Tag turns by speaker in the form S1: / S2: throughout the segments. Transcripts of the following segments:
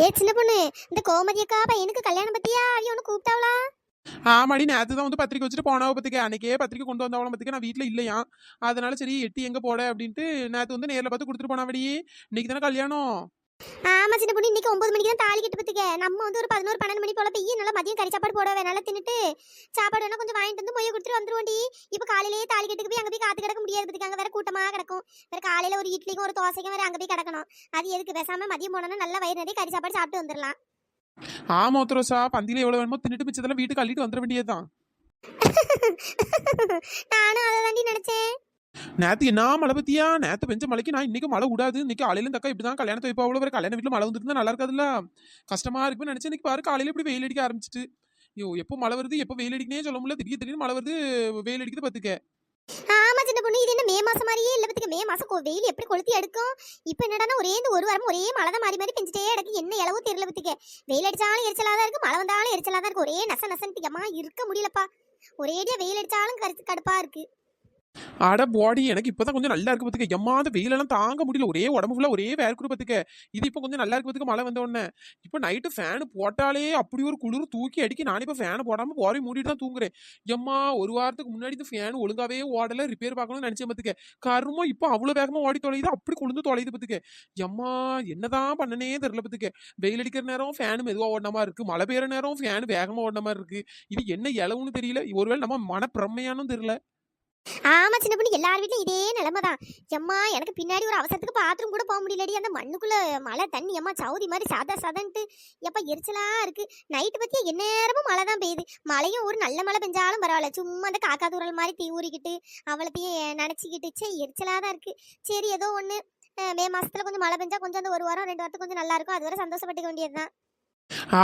S1: ஏ சின்ன பொண்ணு இந்த கோமதி அக்கா பையனுக்கு கல்யாணம் பத்தியா? அவிய ஒன்று கூப்பிட்டாவளா?
S2: ஆமாடி நேற்று தான் வந்து பத்திரிக்கை வச்சுட்டு போனவ பத்திக்க. அன்னைக்கே பத்திரிக்கை கொண்டு வந்தவளை பத்திக்க. நான் வீட்டில் இல்லையா. அதனால சரி எட்டி எங்க போட அப்படின்ட்டு நேற்று வந்து நேர்ல பார்த்து கொடுத்துட்டு போனாவடி. இன்னைக்கு தானே கல்யாணம்?
S1: ஆமா சின்ன பொண்ணு இன்னைக்கு ஒன்பது மணிக்கு தான் தாலி கட்டு பத்துக்க. நம்ம வந்து ஒரு பதினோரு பன்னெண்டு மணி போல போய் நல்லா மதியம் கறி சாப்பாடு போடவே நல்லா தின்னுட்டு சாப்பாடு வேணா கொஞ்சம் வாங்கிட்டு வந்து மொய்ய கொடுத்துட்டு வந்துருவோண்டி. இப்போ காலையிலேயே தாலி கட்டுக்கு போய் அங்க போய் காத்து கிடக்க முடியாது பத்துக்கு. அங்க வேற கூட்டமா கிடக்கும். வேற காலையில ஒரு இட்லிக்கும் ஒரு தோசைக்கும் வேற அங்க போய் கிடக்கணும். அது எதுக்கு? பேசாம மதியம் போனோம்னா நல்லா வயிறு நிறைய கறி சாப்பாடு சாப்பிட்டு வந்துடலாம்
S2: ஆமா ஒத்துரோசா பந்தியில எவ்வளவு வேணுமோ தின்னுட்டு மிச்சதெல்லாம் வீட்டுக்கு அள்ளிட்டு வந்துட வேண்டியதுதான்.
S1: நானும் அதை தாண்டி நினைச்சேன்.
S2: நேத்து என்ன மழை பத்தியா? நேத்து பெஞ்ச மழைக்கு நான் இன்னைக்கு மழை விடாது. இன்னைக்கு காலையில தக்கா இப்படிதான் கல்யாணத்தை வைப்பா அவ்வளோ வேற கல்யாண வீட்டில் மழை வந்துட்டு நல்லா இருக்காதுல்ல? கஷ்டமா இருக்குன்னு நினைச்சேன் இன்னைக்கு பாரு காலையில இப்படி வெயில் அடிக்க ஆரம்பிச்சிட்டு. ஐயோ எப்போ மழை வருது? எப்போ வெயில் அடிக்கனே சொல்ல முடியல. திடீர் திடீர்னு மழை வருது வெயில் அடிக்குது பார்த்துக்க
S1: ஆமா சின்ன பொண்ணு. இது என்ன மே மாசம் மாதிரியே இல்ல பத்துக்கு. மே மாசம் வெயில் எப்படி கொளுத்தி எடுக்கும்? இப்போ என்னடா ஒரே இந்த ஒரு வாரம் ஒரே மழை தான் மாறி மாறி பெஞ்சிட்டே இடக்கு என்ன இளவோ தெரியல பத்துக்கு. வெயில் அடிச்சாலும் எரிச்சலா தான் இருக்கு. மழை வந்தாலும் எரிச்சலா தான் இருக்கு. ஒரே நச நசன்ட்டு இருக்க. முடியலப்பா. ஒரேடியா வெயில் அடிச்சாலும் கருத்து கடுப்பா இருக்கு.
S2: அட பாடி எனக்கு இப்பதான் கொஞ்சம் நல்லா இருக்கு பாத்துக்க. எம்மா அந்த வெயிலெல்லாம் தாங்க முடியல. ஒரே உடம்பு ஃபுல்லா ஒரே வேர்க்குரு பார்த்துக்க இது இப்போ கொஞ்சம் நல்லா இருக்கு பாத்துக்க மழை வந்த உடனே. இப்போ நைட்டு ஃபேன் போட்டாலே அப்படி ஒரு குளிர் தூக்கி அடிக்கி நானே இப்போ ஃபேனை போடாம போரை மூடிட்டு தான் தூங்குறேன். எம்மா ஒரு வாரத்துக்கு முன்னாடி இந்த ஃபேன் ஒழுங்காவே ஓடல. ரிப்பேர் பார்க்கணும்னு நினைச்சேன் பார்த்துக்க கருமோ இப்போ அவ்வளவு வேகமா ஓடி தொலையுது. அப்படி குளிர்ந்து தொலையுது பாத்துக்க. எம்மா என்னதான் பண்ணனே தெரியல பாத்துக்க. வெயில் அடிக்கிற நேரம் ஃபேன் மெதுவா ஓடின மாதிரி இருக்கு. மழை பெய்யுற நேரம் ஃபேன் வேகமா ஓடின மாதிரி இருக்கு. இது என்ன இளவுன்னு தெரியல. ஒருவேளை நம்ம மனப்பிரமையானும் தெரியல.
S1: ஆமா சின்ன பொண்ணு. எல்லார் வீட்லயும் இதே நிலைமை தான் எம்மா எனக்கு பின்னாடி ஒரு அவசரத்துக்கு பாத்ரூம் கூட போக முடியலடி. அந்த மண்ணுக்குள்ள மழை தண்ணி அம்மா சவுதி மாதிரி சாதா சாதன்ட்டு. எப்ப எரிச்சலா இருக்கு. நைட்டு பத்தி எந்நேரமும் மழை தான் பெய்யுது. மழையும் ஒரு நல்ல மழை பெஞ்சாலும் பரவாயில்ல. சும்மா அந்த காக்கா தூரல் மாதிரி தீ ஊறிக்கிட்டு அவளத்தையும் நினச்சிக்கிட்டு. சே எரிச்சலா தான் இருக்கு. சரி ஏதோ ஒன்று மே மாசத்துல கொஞ்சம் மழை பெஞ்சா கொஞ்சம் அந்த ஒரு வாரம் ரெண்டு வாரத்துக்கு கொஞ்சம் நல்லா இருக்கும். அது வரை சந்தோஷப்பட்டுக்க வேண்டியதுதான்.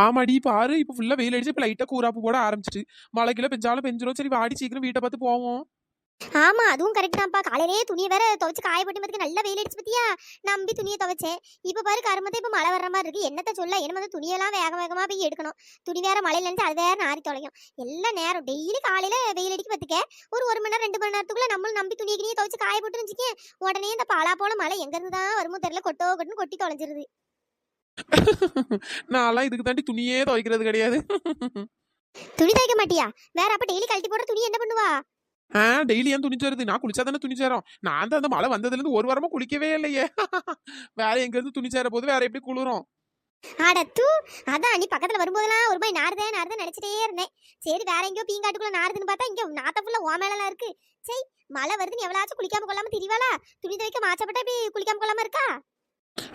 S2: ஆமாடி பாரு. இப்ப ஃபுல்லா வெயில் அடிச்சு இப்ப லைட்டா கூறாப்பு போட ஆரம்பிச்சிட்டு. மழைக்குள்ள பெஞ்சாலும் பெஞ்சிரும். சரி வாடி சீக்கிரம் வீட்டை பார்த்து போவோம்.
S1: ஆமா அதுவும் கரெக்ட் தான்ப்பா. காலையிலேயே துணியை வேற துவைச்சு காய போட்டு பார்த்துக்க நல்ல வெயில் அடிச்சு பத்தியா? நம்பி துணியை துவைச்சேன். இப்ப பாரு கருமத்தை இப்ப மழை வர்ற மாதிரி இருக்கு. என்னத்த சொல்ல? என்ன வந்து துணியெல்லாம் வேக வேகமா போய் எடுக்கணும். துணி வேற மழையில இருந்து அது வேற நாரி தொலையும். எல்லாம் நேரம். டெய்லி காலையில வெயில் அடிக்க பார்த்துக்க ஒரு ஒரு மணி நேரம் ரெண்டு மணி நேரத்துக்குள்ள நம்மளும் நம்பி துணியை கிணியை துவைச்சு காய போட்டு வச்சுக்கேன். உடனே இந்த பாலா போல மழை எங்க இருந்து தான் வருமோ தெரியல. கொட்டோ கொட்டுன்னு கொட்டி தொலைஞ்சிருது.
S2: நான்லாம் இதுக்கு தாண்டி துணியே துவைக்கிறது கிடையாது.
S1: துணி துவைக்க மாட்டியா? வேற அப்ப டெய்லி கழட்டி போடுற துணி என்ன பண்ணுவா?
S2: ஆ டெய்லி ஏன் துணி சேருது நான் குளிச்சா தானே துணி சேரும் நான் தான் அந்த மழை வந்ததுல இருந்து ஒரு வாரமா குளிக்கவே இல்லையே. வேற எங்க இருந்து துணி சேர போது வேற எப்படி குளிரும்?
S1: அட தூ அதான் நீ பக்கத்துல வரும்போதெல்லாம் ஒரு மாதிரி நாறுதே நாறுதே நினைச்சிட்டே இருந்தேன். சரி வேற எங்கேயோ பீங்காட்டுக்குள்ள நாறுதுன்னு பார்த்தா இங்க நாத்த ஃபுல்லா ஓ மேலாம் இருக்கு. சரி மழை வருதுன்னு எவ்வளாச்சும் குளிக்காம கொள்ளாம திரிவாளா? துணி துவைக்க மாச்சப்பட்டா இப்படி குளிக்காம கொள்ளாம இருக்கா?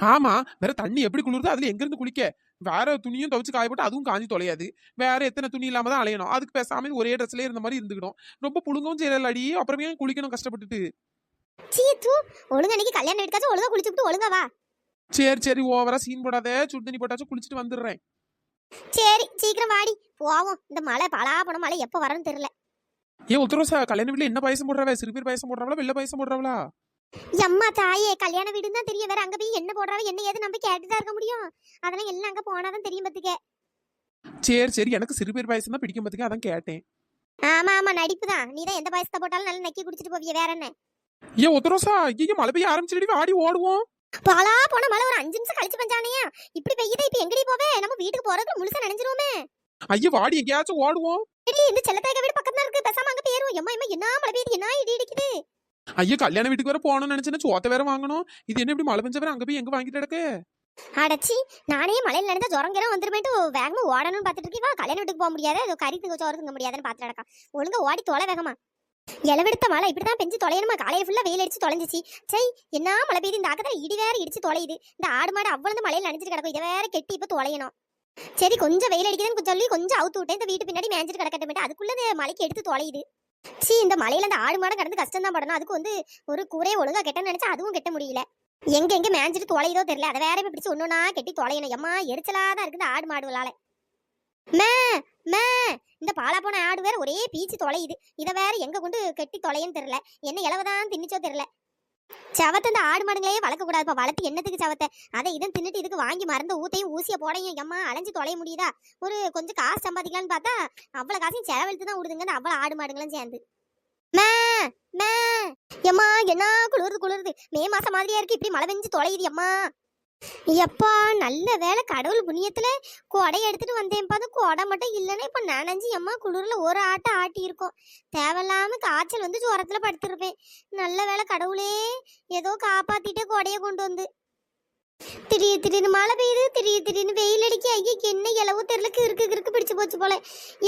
S2: ஆமா வேற தண்ணி எப்படி குளிருதோ அதுல எங்க இருந்து குளிக்க? வேற துணியும் துவைச்சு காய போட்டு அதுவும் காஞ்சி தொலையாது. வேற எத்தனை துணி இல்லாம தான் அலையணும். அதுக்கு பேசாம ஒரே ட்ரெஸ்லயே இருந்த மாதிரி இருந்துக்கணும். ரொம்ப புழுங்கவும் செய்யலடி அப்புறமே ஏன் குளிக்கணும் கஷ்டப்பட்டுட்டு?
S1: ஒழுங்கா அன்னைக்கு கல்யாணம் எடுக்காச்சும் ஒழுங்கா குளிச்சுட்டு ஒழுங்கா வா.
S2: சரி சரி. ஓவரா சீன் போடாத. சுடு தண்ணி போட்டாச்சும் குளிச்சுட்டு வந்துடுறேன்.
S1: சரி சீக்கிரம் வாடி. போவோம். இந்த மழை பலா போன மழை எப்போ வரணும்னு தெரியல.
S2: ஏன் ஒத்துரோசா கல்யாண வீட்டுல என்ன பாயசம் போடுறவ? சிறுபீர் பாயசம் போடுறவளா? வெள்ளை பாயசம் போடுறவளா?
S1: எம்மா தாயே கல்யாண வீடுன்னு தான் தெரியும் வேற. அங்க போய் என்ன போடுறாவ என்ன ஏது நம்ம கேட்டுதான் இருக்க முடியும். அதெல்லாம் எல்லாம் அங்க போனாதான் தெரியும் பத்துக்க.
S2: சரி சரி. எனக்கு சிறுபீர் பாயசம் தான் பிடிக்கும் பத்துக்க. அதான் கேட்டேன்.
S1: ஆமா ஆமா. நடிப்பு தான் நீ தான் எந்த பாயசத்தை போட்டாலும் நல்லா நக்கி குடிச்சிட்டு போவிய. வேற என்ன?
S2: ஏன் ஒத்துரோசா ஐயோ மழை பெய்ய ஆரம்பிச்சிடி வாடி ஓடுவோம்.
S1: பலா போன மழை ஒரு அஞ்சு நிமிஷம் கழிச்சு பஞ்சானையா? இப்படி பெய்யுதே இப்ப எங்கடி போவே? நம்ம வீட்டுக்கு போறதுக்கு முழுசா நினைஞ்சிருவோமே.
S2: ஐயோ வாடி எங்கேயாச்சும் ஓடுவோம்.
S1: சரி இந்த செல்லத்தாய்க்க வீடு பக்கத்துல இருக்கு. பேசாம அங்க போயிருவோம் எம்மா எம்மா என்ன மழை பெய்யுது? என்ன இடி இடிக்குது?
S2: ஐயோ கல்யாண வீட்டுக்கு வேற போகணும்னு நினைச்சேன்னா சோத்த வேற வாங்கணும். இது என்ன இப்படி மழை பெஞ்ச வேற அங்க போய் எங்க வாங்கிட்டு கிடக்கு?
S1: அடச்சி நானே மழையில நடந்த ஜுரம் வந்துருமேட்டு வேகமா ஓடணும்னு பாத்துட்டு இருக்கீவா கல்யாண வீட்டுக்கு போக முடியாது. அது கறி திங்க சோறு திங்க முடியாதுன்னு பாத்துட்டு நடக்கா ஒழுங்கா ஓடி தொலை வேகமா. இளவெடுத்த மழை இப்படிதான் பெஞ்சு தொலையணுமா? காலையில ஃபுல்லா வெயில் அடிச்சு தொலைஞ்சிச்சு. சரி என்ன மழை பெய்யுது இந்த ஆக்கத்துல இடி வேற இடிச்சு தொலையுது. இந்த ஆடு மாடு அவ்வளவு மழையில நினைச்சிட்டு கிடக்கும். இதை வேற கெட்டி இப்ப தொலையணும். சரி கொஞ்சம் வெயில் அடிக்குதுன்னு சொல்லி கொஞ்சம் அவுத்து விட்டேன். இந்த வீட்டு பின்னாடி மேஞ்சிட்டு கிடக்கட்டு அதுக்குள்ள மலைக்கு எடுத்து தொலையுது. சீ இந்த மலையில இந்த ஆடு மாடு கடந்து கஷ்டம் தான் படணும். அதுக்கு வந்து ஒரு கூரையை ஒழுங்கா கெட்ட நினைச்சா அதுவும் கெட்ட முடியல. எங்க எங்க மேஞ்சிட்டு தொலையுதோ தெரியல. அதை வேற இப்ப பிடிச்சு ஒண்ணுனா கெட்டி தொலையணும். எம்மா எரிச்சலா தான் இருக்குது ஆடு மாடுகளால. மே மே இந்த பாலா போன ஆடு வேற ஒரே பீச்சு தொலையுது. இதை வேற எங்க கொண்டு கெட்டி தொலையன்னு தெரியல. என்ன இளவதான் தின்னிச்சோ தெரியல. சவத்தை இந்த ஆடு மாடுங்களே வளர்க்க கூடாதுப்பா வளர்த்து என்னத்துக்கு சவத்தை? அதை இதை தின்னுட்டு இதுக்கு வாங்கி மறந்து ஊத்தையும் ஊசிய போடையும். எம்மா அலைஞ்சு தொலைய முடியுதா? ஒரு கொஞ்சம் காசு சம்பாதிக்கலாம்னு பார்த்தா அவ்வளவு காசையும் செலவழித்து தான் விடுதுங்கன்னு அவ்வளவு ஆடு மாடுங்களும் சேர்ந்து. மே மே எம்மா என்ன குளிருது குளிருது. மே மாசம் மாதிரியா இருக்கு. இப்படி மழை பெஞ்சு தொலையுது எம்மா. எப்பா நல்ல வேலை கடவுள் புண்ணியத்துல கொடை எடுத்துட்டு வந்தேன்ப்பா. அது கொடை மட்டும் இல்லைன்னா இப்ப நனைஞ்சு எம்மா குளிர்ல ஒரு ஆட்டம் ஆட்டி இருக்கோம் தேவையில்லாம காய்ச்சல் வந்து ஜுரத்துல படுத்திருப்பேன். நல்ல வேலை கடவுளே ஏதோ காப்பாத்திட்டே கொடையை கொண்டு வந்து. திடீர் திடீர்னு மழை பெய்யுது திடீர் திடீர்னு வெயில் அடிக்க ஐயா என்ன இளவு தெரியல கிறுக்கு கிறுக்கு பிடிச்சு போச்சு போல.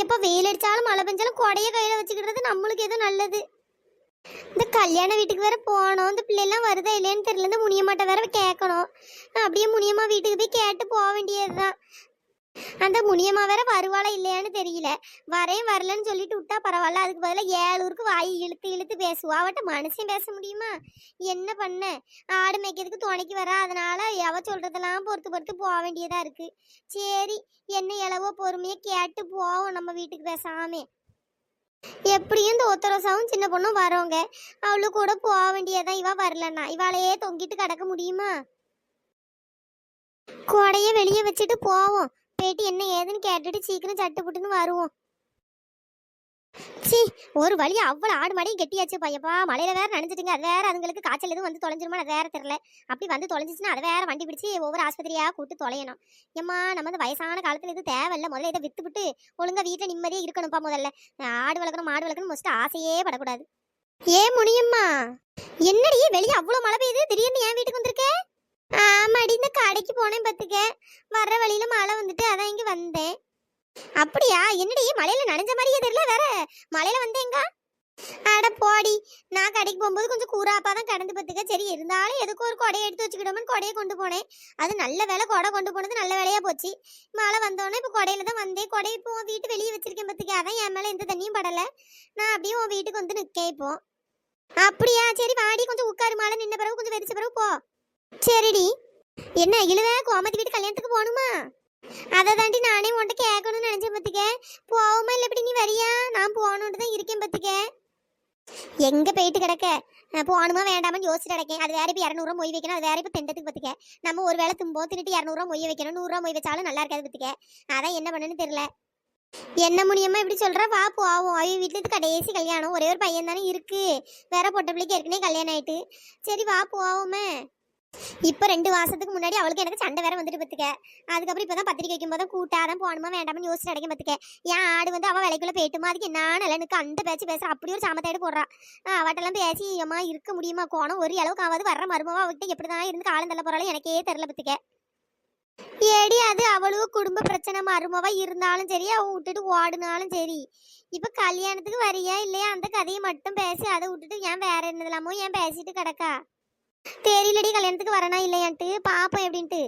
S1: எப்ப வெயில் அடிச்சாலும் மழை பெஞ்சாலும் கொடைய கையில வச்சுக்கிறது நம்மளுக்கு எதுவும் நல்லது? இந்த கல்யாண வீட்டுக்கு வேற போனோம் இந்த பிள்ளைலாம் வருதா இல்லையான்னு தெரியல. இந்த முனியம்மாட்ட வேற கேட்கணும். அப்படியே முனியம்மா வீட்டுக்கு போய் கேட்டு போக வேண்டியதுதான். அந்த முனியம்மா வேற வருவாளா இல்லையான்னு தெரியல. வரேன் வரலன்னு சொல்லிட்டு விட்டா பரவாயில்ல. அதுக்கு பதிலாக ஏழூருக்கு வாய் இழுத்து இழுத்து பேசுவா. அவட்ட மனுஷன் பேச முடியுமா? என்ன பண்ண? ஆடு மேய்க்கிறதுக்கு துணைக்கு வரா. அதனால எவ சொல்றதெல்லாம் பொறுத்து பொறுத்து போக வேண்டியதா இருக்கு. சரி என்ன இளவோ பொறுமையாக கேட்டு போவோம். நம்ம வீட்டுக்கு பேசாமே. எப்படியும் இந்த ஒத்தரசாவும் சின்ன பொண்ணும் வரோங்க. அவளு கூட போக வேண்டியதான் இவ வரலன்னா இவாளையே தொங்கிட்டு கிடக்க முடியுமா? கொடைய வெளியே வச்சுட்டு போவோம். போயிட்டு என்ன ஏதுன்னு கேட்டுட்டு சீக்கிரம் சட்டு புட்டுன்னு வருவோம். சி ஒரு வழி அவ்வளோ ஆடு மாடியும் கெட்டியாச்சு பையப்பா. மலையில வேற நனைஞ்சிட்டுங்க. அது வேற அதுங்களுக்கு காய்ச்சல் எதுவும் வந்து தொலைஞ்சிருமா அது வேற தெரியல. அப்படி வந்து தொலைஞ்சிச்சுன்னா அதை வேற வண்டி பிடிச்சி ஒவ்வொரு ஆஸ்பத்திரியாக கூட்டு தொலையணும். ஏம்மா நம்ம இந்த வயசான காலத்தில் இது தேவையில்ல. முதல்ல இதை வித்துவிட்டு ஒழுங்காக வீட்டில் நிம்மதியாக இருக்கணும்ப்பா முதல்ல. ஆடு வளர்க்கணும் மாடு வளர்க்கணும் மோஸ்ட் ஆசையே படக்கூடாது. ஏ முனியம்மா என்னடி? வெளியே அவ்வளோ மழை பெய்யுது? திடீர்னு என் வீட்டுக்கு வந்திருக்க? ஆமாடி இந்த கடைக்கு போனேன் பார்த்துக்க வர்ற வழியில மழை வந்துட்டு அதான் இங்கே வந்தேன். அப்படியா? என்னடி மழையில நனைஞ்ச மாதிரியே தெரியல வேற. மழையில வந்தேங்க. அட போடி நான் கடைக்கு போகும்போது கொஞ்சம் கூறாப்பா தான் கடந்து பார்த்துக்க. சரி இருந்தாலும் எதுக்கு ஒரு கொடையை எடுத்து வச்சுக்கிட்டோம்னு கொடையை கொண்டு போனேன். அது நல்ல வேலை கொடை கொண்டு போனது நல்ல வேலையா போச்சு. மழை வந்தோடனே இப்போ கொடையில தான் வந்தேன். கொடை இப்போ உன் வீட்டு வெளியே வச்சிருக்கேன் பார்த்துக்க. அதான் என் மேலே எந்த தண்ணியும் படல. நான் அப்படியே உன் வீட்டுக்கு வந்து நிற்கேன் இப்போ. அப்படியா? சரி வாடி கொஞ்சம் உட்காரு. மழை நின்ன பிறகு கொஞ்சம் வெறிச்ச பிறகு போ. சரிடி. என்ன இழுவ? கோமதி வீட்டு கல்யாணத்துக்கு போகணுமா? அதை தாண்டி நானே உன்கிட்ட கேட்கணும்னு நினைச்சேன் பத்துக்க. போவோமா இல்லை இப்படி நீ வரியா? நான் போகணுன்ட்டு தான் இருக்கேன் பத்துக்க. எங்க போயிட்டு கிடக்க? போகணுமா வேண்டாமான்னு யோசிச்சு கிடக்கேன். அது வேற இப்போ இரநூறுவா மொய் வைக்கணும். அது வேற இப்போ திண்டத்துக்கு பத்துக்க. நம்ம ஒரு வேளை தும்போ தின்னுட்டு இரநூறுவா மொய் வைக்கணும். நூறுரூவா மொய் வச்சாலும் நல்லா இருக்காது பத்துக்க. அதான் என்ன பண்ணுன்னு தெரியல. என்ன முடியுமா இப்படி சொல்ற? வா போவோம். அவன் வீட்டுல கடைசி கல்யாணம். ஒரே ஒரு பையன் தானே இருக்கு. வேற பொட்ட பிள்ளைக்கு ஏற்கனவே கல்யாணம் ஆயிட்டு. சரி வா போவோமே. இப்போ ரெண்டு மாசத்துக்கு முன்னாடி அவளுக்கு எனக்கு சண்டை வேற வந்துட்டு பத்துக்க. அதுக்கப்புறம் இப்பதான் பத்திரிக்கை வைக்கும் போது கூட்டாதான் போகணுமா வேண்டாம்னு யோசிச்சு அடைக்க பத்துக்க. என் ஆடு வந்து அவ விலைக்குள்ள போயிட்டுமா? அதுக்கு என்ன நிலனுக்கு அந்த பேச்சு பேசுற. அப்படி ஒரு சாமத்தாயிடு போடுறா. அவட்டெல்லாம் பேசி அம்மா இருக்க முடியுமா? கோணம் ஒரு அளவுக்கு ஆகாது வர்ற மருமவா அவகிட்ட எப்படிதான் இருந்து காலம் தள்ள போறாலும் எனக்கே தெரியல பத்துக்க. ஏடி அது அவளுக்கு குடும்ப பிரச்சனை. மருமவா இருந்தாலும் சரி அவ விட்டுட்டு ஓடுனாலும் சரி. இப்ப கல்யாணத்துக்கு வரியா இல்லையா? அந்த கதையை மட்டும் பேசி அதை விட்டுட்டு ஏன் வேற என்னதுலாமோ ஏன் பேசிட்டு கிடக்கா? தெரியலடி கல்யாணத்துக்கு வரனா இல்லையான்ட்டு. பாப்போம் எப்படின்ட்டு.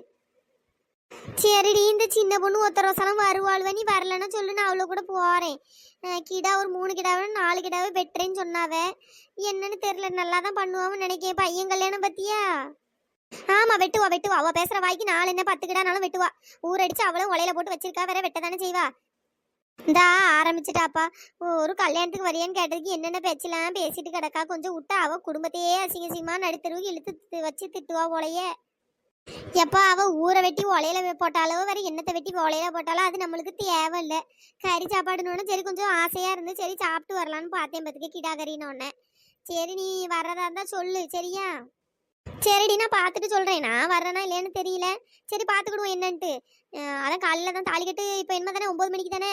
S1: சரிடி இந்த சின்ன பொண்ணு ஒருத்தர வசனம் வருவாள்வ நீ வரலன்னா சொல்லு நான் அவ்வளோ கூட போறேன். கிடா ஒரு மூணு கிடாவை நாலு கிடாவை வெட்டுறேன்னு சொன்னாவ. என்னன்னு தெரியல நல்லா தான் பண்ணுவான்னு நினைக்கேன் பையன் கல்யாணம் பத்தியா? ஆமா வெட்டுவா வெட்டுவா. அவ பேசுற வாய்க்கு நாலு என்ன பத்து கிடானாலும் வெட்டுவா. ஊரடிச்சு அவளும் உலையில போட்டு வச்சிருக்கா வேற வெட்ட தானே செய்வா. இந்தா ஆரம்பிச்சிட்டாப்பா. ஒரு கல்யாணத்துக்கு வரியான்னு கேட்டதுக்கு என்னென்ன பேச்செல்லாம் பேசிட்டு கிடக்கா? கொஞ்சம் விட்டா அவ குடும்பத்தையே அசிங்க அசிங்கமா நடுத்தருவுக்கு இழுத்து வச்சு திட்டுவா போலயே. எப்பா அவ ஊரை வெட்டி ஒலையில போட்டாலோ வேற எண்ணத்தை வெட்டி ஒலையில போட்டாலோ அது நம்மளுக்கு தேவையில்ல. கறி சாப்பாடுன்னு சரி கொஞ்சம் ஆசையா இருந்து சரி சாப்பிட்டு வரலான்னு பார்த்தேன் பத்துக்கு கிடா கறின்னு சரி நீ வர்றதா இருந்தா சொல்லு சரியா? சரிடி நான் பார்த்துட்டு சொல்றேன். நான் வர்றேனா இல்லைன்னு தெரியல. சரி பார்த்துக்கிடுவோம் என்னன்ட்டு. அதான் காலையில் தான் தாலி கட்டு இப்போ என்ன தானே ஒன்பது மணிக்கு தானே?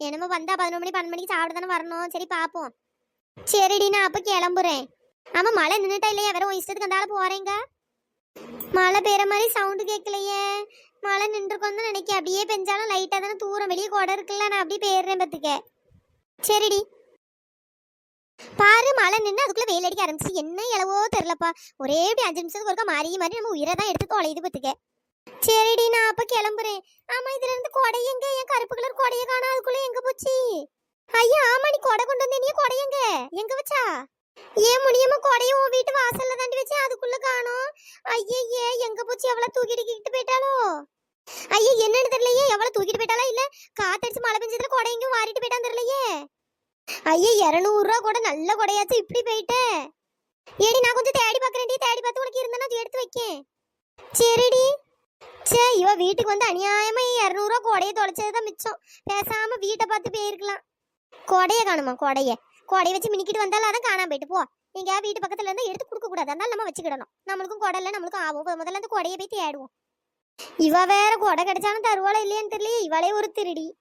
S1: என்னமோ வந்தா பதினொரு மணி பன்னெண்டு மணிக்கு சாப்பிட தானே வரணும். சரி பார்ப்போம் சரிடி நான் அப்போ கிளம்புறேன். ஆமா மழை நின்றுட்டா இல்லையா? வேற உன் இஷ்டத்துக்கு அந்த போறேங்க. மழை பெய்யற மாதிரி சவுண்டு கேட்கலையே. மழை நின்றுருக்கோம் தான் நினைக்க அப்படியே பெஞ்சாலும் லைட்டாக தானே தூரம். வெளியே கொடை இருக்குல்ல நான் அப்படியே போயிடுறேன் பத்துக்க சரிடி. பாரு மழை நின்று அதுக்குள்ள வெயில் அடிக்க ஆரம்பிச்சு என்ன இளவோ தெரிலப்பா ஒரே இப்படி அஞ்சு நிமிஷத்துக்கு ஒருக்கா மாறி மாறி நம்ம உயிரை தான் எடுத்து தொலையுது பத்துக்க சரிடி நான் அப்ப கிளம்புறேன். ஆமா இதுல இருந்து கொடை எங்க? என் கருப்பு கலர் கொடைய காணா அதுக்குள்ள எங்க போச்சு? ஐயா ஆமா நீ கொடை கொண்டு வந்தே நீ கொடை எங்க? எங்க வச்சா? ஏன் முடியாம கொடைய உன் வீட்டு வாசல்ல தாண்டி வச்சு அதுக்குள்ள காணோம்? ஐயே எங்க போச்சு? எவ்வளவு தூக்கிட்டு கிட்டு போயிட்டாலோ ஐயா என்னன்னு தெரியலையே எவ்வளவு தூக்கிட்டு போயிட்டாலா இல்ல காத்தடிச்சு மழை பெஞ்சதுல கொடை எங்கேயும் வாரிட்டு போயிட்டான் தெரியலையே? ஐயா இரநூறு ரூபா கூட நல்ல கொடையாச்சு இப்படி போயிட்டே. ஏடி நான் கொஞ்சம் தேடி பார்க்கறேன்டி தேடி பார்த்து உனக்கு இருந்தா நான் எடுத்து வைக்கேன். சரிடி. சே இவ வீட்டுக்கு வந்து அநியாயமா இரநூறுவா கொடைய தொலைச்சதுதான் மிச்சம். பேசாம வீட்டை பார்த்து போயிருக்கலாம். கொடைய காணுமா கொடைய? கொடைய வச்சு மினிக்கிட்டு வந்தாலும் அதான் காணாம போயிட்டு. போ. எங்கேயா வீட்டு பக்கத்துல இருந்து எடுத்து கொடுக்க கூடாது. அதனால நம்ம வச்சுக்கிடணும். நம்மளுக்கும் கொடை இல்லை நம்மளுக்கும் ஆகும் முதல்ல அந்த கொடையை போய் தேடுவோம். இவ வேற கொடை கிடைச்சாலும் தருவாளா இல்லையான்னு தெரியல இவளே ஒரு திருடி.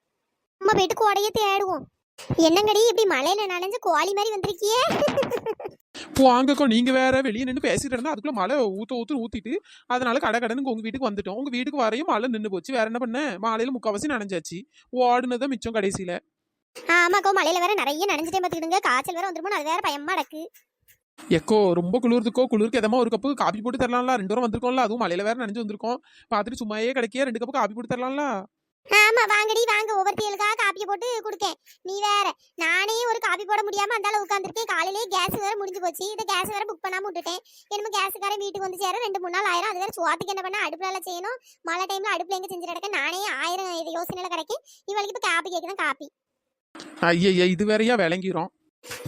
S1: நம்ம போயிட்டு கொடையை தேடுவோம். என்னங்கடி இப்படி மழையில நனைஞ்சு கோழி மாதிரி வந்திருக்கியே?
S2: வாங்கக்கோ நீங்க வேற வெளியே நின்று பேசிட்டு இருந்தா அதுக்குள்ள மழை ஊத்த ஊத்து ஊத்திட்டு அதனால கடை கடன் உங்க வீட்டுக்கு வந்துட்டோம். உங்க வீட்டுக்கு வரையும் மழை நின்று போச்சு. வேற என்ன பண்ண? மாலையில முக்காவாசி நனைஞ்சாச்சு. ஓடுனதான் மிச்சம் கடைசியில.
S1: ஆமாக்கோ மழையில வேற நிறைய நனைஞ்சிட்டே பார்த்துக்கிடுங்க காய்ச்சல் வேற வந்துருமோ? அது வேற பயமா அடக்கு
S2: எக்கோ ரொம்ப குளிர்துக்கோ குளிருக்கு எதமா ஒரு கப்பு காப்பி போட்டு தரலாம்ல. ரெண்டு வாரம் வந்திருக்கோம்ல. அதுவும் மலையில வேற நனைஞ்சு வந்திருக்கோம். பார்த்துட்டு சும்மாயே கிடைக்கே ரெண்டு கப்பு காப்பி போட்டு தரலாம்ல.
S1: ஆமா வாங்கடி வாங்க. ஒவ்வொருத்தைகளுக்கா காப்பியை போட்டு கொடுக்கேன். நீ வேற. நானே ஒரு காப்பி போட முடியாம அந்த அளவு உட்காந்துருக்கேன் காலையிலேயே கேஸ் வேற முடிஞ்சு போச்சு. இந்த கேஸ் வேற புக் பண்ணாம விட்டுட்டேன். என்னமோ கேஸுக்காரன் வீட்டுக்கு வந்து சேர ரெண்டு மூணு நாள் ஆயிரம். அது வேற சுவாத்துக்கு என்ன பண்ண? அடுப்புல செய்யணும். மழை டைம்ல அடுப்புல எங்க செஞ்சு கிடக்க நானே ஆயிரம் இது யோசனையில கிடைக்கும் இவளுக்கு இப்ப காப்பி கேக்குதான் காப்பி.
S2: ஐயா இது வேறையா விளங்கிரும்.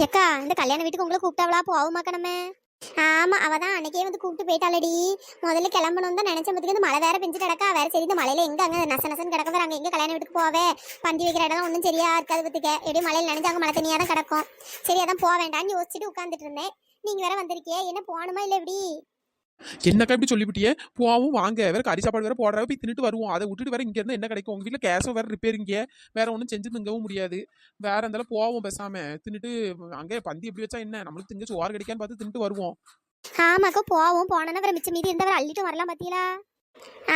S1: எக்கா இந்த கல்யாண வீட்டுக்கு உங்களை கூப்பிட்டாவளா? போவுமாக்கா நம்ம? ஆமா அவ தான் அன்னைக்கே வந்து கூப்பிட்டு போயிட்டாளடி. முதல்ல கிளம்பணும் தான் நினைச்ச பத்துக்கு இந்த மழை வேற பெஞ்சு கிடக்கா. வேற சரி இந்த மழையில எங்க அங்க நச நசன் கிடக்க வேற அங்க எங்க கல்யாண வீட்டுக்கு போவே? பந்தி வைக்கிற இடம் ஒன்றும் சரியா இருக்காது பத்துக்க. எப்படியும் மழையில நினைஞ்சாங்க மழை தண்ணியா தான் கிடக்கும். சரி அதான் போக வேண்டாம்னு யோசிச்சுட்டு உட்காந்துட்டு இருந்தேன். நீங்க வேற வந்திருக்கியே. என்ன போகணுமா இல்ல எப்படி?
S2: என்னக்கா இப்படி சொல்லிவிட்டியே? போவோம் வாங்க. வேற கறி சாப்பாடு வேற போடுற. போய் தின்னுட்டு வருவோம். அதை விட்டுட்டு வேற இங்க இருந்து என்ன கிடைக்கும்? உங்க வீட்டுல கேஸும் வேற ரிப்பேரிங்க வேற ஒன்றும் செஞ்சு திங்கவும் முடியாது. வேற இருந்தாலும் போவோம் பேசாம தின்னுட்டு அங்கே பந்தி எப்படி வச்சா என்ன? நம்மளுக்கு திங்க சோறு கிடைக்கான்னு பார்த்து தின்னுட்டு வருவோம்.
S1: ஆமாக்கா போவோம் போனா வேற மிச்சம் மீதி இருந்தா வேற அள்ளிட்டு வரலாம் பாத்தீங்களா?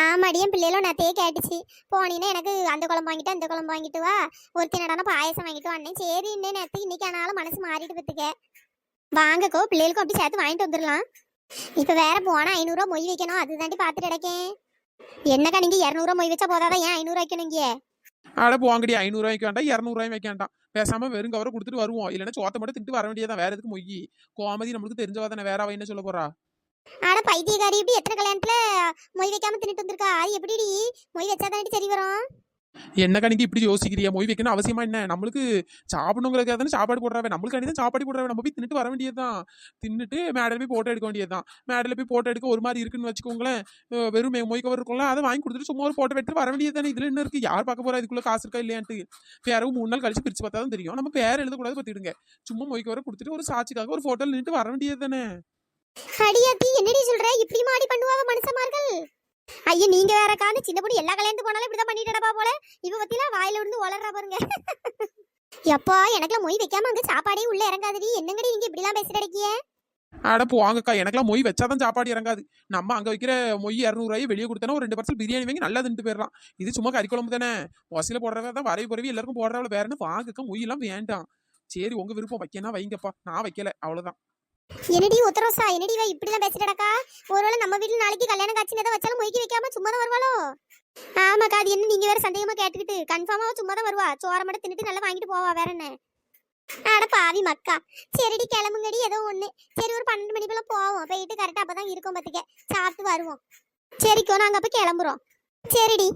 S1: ஆமாடியும் பிள்ளைகளும் நத்தையே கேட்டுச்சு. போனீங்கன்னா எனக்கு அந்த குழம்பு வாங்கிட்டு அந்த குழம்பு வாங்கிட்டு வா. ஒருத்தி நடான பாயசம் வாங்கிட்டு வந்தேன் சரி இன்னே நேரத்துக்கு இன்னைக்கு ஆனாலும் மனசு மாறிட்டு பத்துக்க வாங்கக்கோ பிள்ளைகளுக்கும் அப்படி சேர்த்து வாங்கிட்டு வந்துடலாம் இப்போ வேற போனா ஐநூறுரூவா மொய் வைக்கணும். அது தாண்டி பார்த்துட்டு கிடக்கேன். என்னக்கா நீங்க இரநூறுவா மொய் வச்சா போதாதான் ஏன் ஐநூறு வைக்கணும் இங்கே
S2: ஆட போவாங்கடி ஐநூறுவாய்க்கு வேண்டாம் இரநூறுவாயும் வைக்க வேண்டாம். பேசாம வெறும் கவரை கொடுத்துட்டு வருவோம். இல்லைன்னா சோத்த மட்டும் தின்ட்டு வர வேண்டியதான் வேற எதுக்கு மொய்? கோமதி நம்மளுக்கு தெரிஞ்சவா தானே? வேற அவ என்ன சொல்ல போறா?
S1: ஆனா பைத்தியக்காரி இப்படி எத்தனை கல்யாணத்துல மொய் வைக்காம தின்னுட்டு வந்திருக்கா? அது எப்படிடி? மொய் வச்சாதான் சரி வரும்.
S2: என்ன கணக்கு இப்படி யோசிக்கிறியா மொய் வைக்கணும் அவசியமா என்ன? நம்மளுக்கு சாப்பிடணுங்கிறதுக்காக தானே சாப்பாடு போடுறாவே. நம்மளுக்கு தான் சாப்பாடு போடுறாவே. நம்ம போய் தின்னுட்டு வர வேண்டியதுதான். தின்னுட்டு மேடையில் போய் போட்டோ எடுக்க வேண்டியதுதான். மேடையில் போய் போட்டோ எடுக்க ஒரு மாதிரி இருக்குன்னு வச்சுக்கோங்களேன். வெறும் மொய் கவர் இருக்கும்ல அதை வாங்கி கொடுத்துட்டு சும்மா ஒரு போட்டோ எடுத்து வர வேண்டியது தானே. இதுல என்ன இருக்கு? யார் பார்க்க போறா? இதுக்குள்ள காசு இருக்கா இல்லையான்ட்டு. பேரவும் மூணு நாள் கழிச்சு பிரிச்சு பார்த்தா தான் தெரியும். நம்ம பேர் எழுதக்கூடாது பார்த்துடுங்க சும்மா மொய் கவரை கொடுத்துட்டு ஒரு சாட்சிக்காக ஒரு போட்டோ நின்றுட்டு வர வேண்டியது தானே.
S1: அடியாத்தி என்னடி சொல்ற? இப்படி மாடி பண்ணுவாங்க மனுஷமார்கள் ஐயா நீங்க வேற காரணம் சின்ன பொண்ணு எல்லா கல்யாணத்துக்கு போனாலும் இப்படிதான் பண்ணிட்டடப்பா போல. இப்ப பத்தில வாயில விழுந்து வளர்றா பாருங்க. எப்பா எனக்குலாம் மொய் வைக்காம அங்க சாப்பாடே உள்ள இறங்காதடி. என்னங்கடி நீங்க இப்படி எல்லாம் பேசிட்டு இருக்கிய
S2: அட போவாங்கக்கா எனக்கெல்லாம் மொய் வச்சாதான் சாப்பாடு இறங்காது. நம்ம அங்க வைக்கிற மொய் இரநூறுவாயை வெளியே கொடுத்தனா ஒரு ரெண்டு பர்சல் பிரியாணி வாங்கி நல்லா தின்ட்டு போயிடலாம். இது சும்மா கறி குழம்பு தானே. வசில போடுறவ தான் வரவி போறவி எல்லாருக்கும் போடுறவள வேறன்னு வாங்கக்கா மொய் எல்லாம் வேண்டாம். சரி உங்க விருப்பம் வைக்கனா வைங்கப்பா. நான் வைக்கல அவ்வளவுதான்.
S1: என்னடி உத்தரவசா? என்னடி இவ இப்படி எல்லாம் பேசிட்டடக்கா ஒருவேளை நம்ம வீட்டுல நாளைக்கு கல்யாணம் காட்சி எதாவது வச்சாலும் மொய்க்கி வைக்காம சும்மா தான் வருவாளோ? ஆமாக்கா அது என்ன நீங்க வேற சந்தேகமா கேட்டுக்கிட்டு. கன்ஃபார்மா சும்மா தான் வருவா. சோற மட்டும் தின்னுட்டு நல்லா வாங்கிட்டு போவா வேற என்ன? அட பாவி மக்கா. சரிடி கிளம்புங்கடி ஏதோ ஒண்ணு. சரி ஒரு பன்னெண்டு மணிக்குள்ள போவோம். போயிட்டு கரெக்டா அப்பதான் இருக்கோம் பாத்துக்க. சாப்பிட்டு வருவோம். சரிக்கோ நாங்க அப்ப கிளம்புறோம். சரிடி.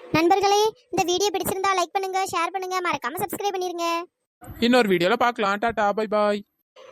S1: நண்பர்களே இந்த வீடியோ பிடிச்சிருந்தா லைக் பண்ணுங்க ஷேர் பண்ணுங்க. மறக்காம சப்ஸ்கிரைப் பண்ணிருங்க.
S2: இன்னொரு வீடியோல பார்க்கலாம் tata bye bye